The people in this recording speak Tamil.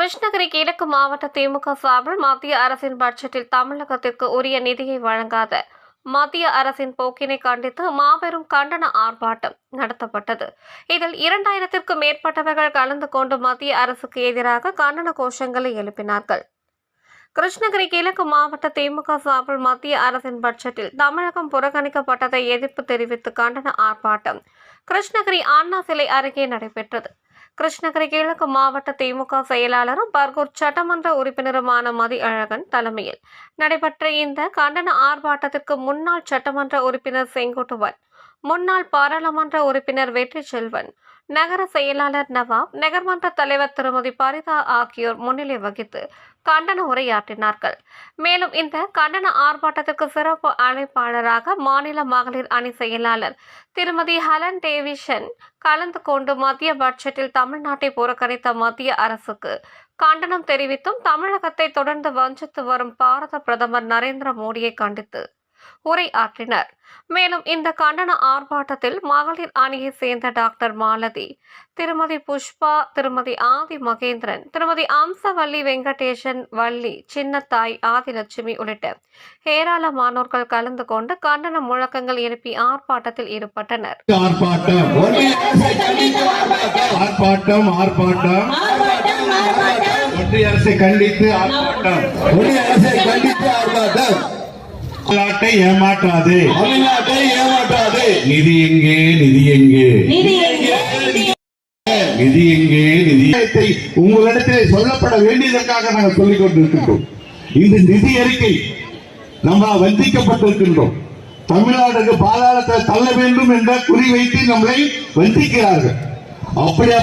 கிருஷ்ணகிரி கிழக்கு மாவட்ட திமுக சார்பில் மத்திய அரசின் பட்ஜெட்டில் தமிழகத்திற்கு உரிய நிதியை வழங்காத மத்திய அரசின் போக்கினை கண்டித்து மாபெரும் கண்டன ஆர்ப்பாட்டம் நடத்தப்பட்டது. இதில் இரண்டாயிரத்திற்கும் மேற்பட்டவர்கள் கலந்து கொண்டு மத்திய அரசுக்கு எதிராக கண்டன கோஷங்களை எழுப்பினார்கள். கிருஷ்ணகிரி கிழக்கு மாவட்ட திமுக சார்பில் மத்திய அரசின் பட்ஜெட்டில் தமிழகம் புறக்கணிக்கப்பட்டதை எதிர்ப்பு தெரிவித்து கண்டன ஆர்ப்பாட்டம் கிருஷ்ணகிரி அண்ணா சிலை அருகே நடைபெற்றது. கிருஷ்ணகிரி கிழக்கு மாவட்ட திமுக செயலாளரும் பர்கூர் சட்டமன்ற உறுப்பினருமான மதி அழகன் தலைமையில் நடைபெற்ற இந்த கண்டன ஆர்ப்பாட்டத்திற்கு முன்னாள் சட்டமன்ற உறுப்பினர் செங்கோட்டுவன் முன்னாள் பாராளுமன்ற உறுப்பினர் வெற்றி செல்வன் நகர செயலாளர் நவாப் நகர்மன்ற தலைவர் திருமதி பரிதா ஆகியோர் முன்னிலை வகித்து கண்டன உரையாற்றினார்கள். மேலும் இந்த கண்டன ஆர்ப்பாட்டத்திற்கு சிறப்பு அழைப்பாளராக மாநில மகளிர் அணி செயலாளர் திருமதி ஹலன் டேவிஷன் கலந்து கொண்டு மத்திய பட்ஜெட்டில் தமிழ்நாட்டை புறக்கணித்த மத்திய அரசுக்கு கண்டனம் தெரிவித்தும் தமிழகத்தை தொடர்ந்து வஞ்சித்து வரும் பாரத பிரதமர் நரேந்திர மோடியை கண்டித்து உரை ஆற்றினர் மேலும் இந்த கண்டன ஆர்ப்பாட்டத்தில் மகளிர் அணியை சேர்ந்த டாக்டர் மாலதி திருமதி புஷ்பா திருமதி ஆதி மகேந்திரன் திருமதி அம்சவல்லி வெங்கடேசன் வள்ளி சின்னத்தாய் ஆதிலட்சுமி உள்ளிட்ட ஏராளமானோர்கள் கலந்து கொண்டு கண்டன முழக்கங்கள் எழுப்பி ஆர்ப்பாட்டத்தில் ஈடுபட்டனர். ஒன்றிய அரசை கண்டித்து ஆர்ப்பாட்டம். ஒன்றிய அரசை கண்டித்து ஆர்ப்பாட்டம். தமிழ்நாட்டை ஏமாற்றாது. தமிழ்நாட்டை ஏமாற்றாது. நிதி எங்கே நிதி எங்கே? நிதி எங்கே? நிதி எங்கே? நிதி உங்களிடத்திலே சொல்லப்பட வேண்டியதற்காக நாங்கள் சொல்லிக் கொண்டிருக்கின்றோம். இந்த நிதி அறிக்கை நம்ம வஞ்சிக்கப்பட்டிருக்கின்றோம். தமிழ்நாட்டுக்கு பாதாளத்தை தள்ள வேண்டும் என்ற குறி வைத்து நம்மளை வஞ்சிக்கிறார்கள். அப்படியா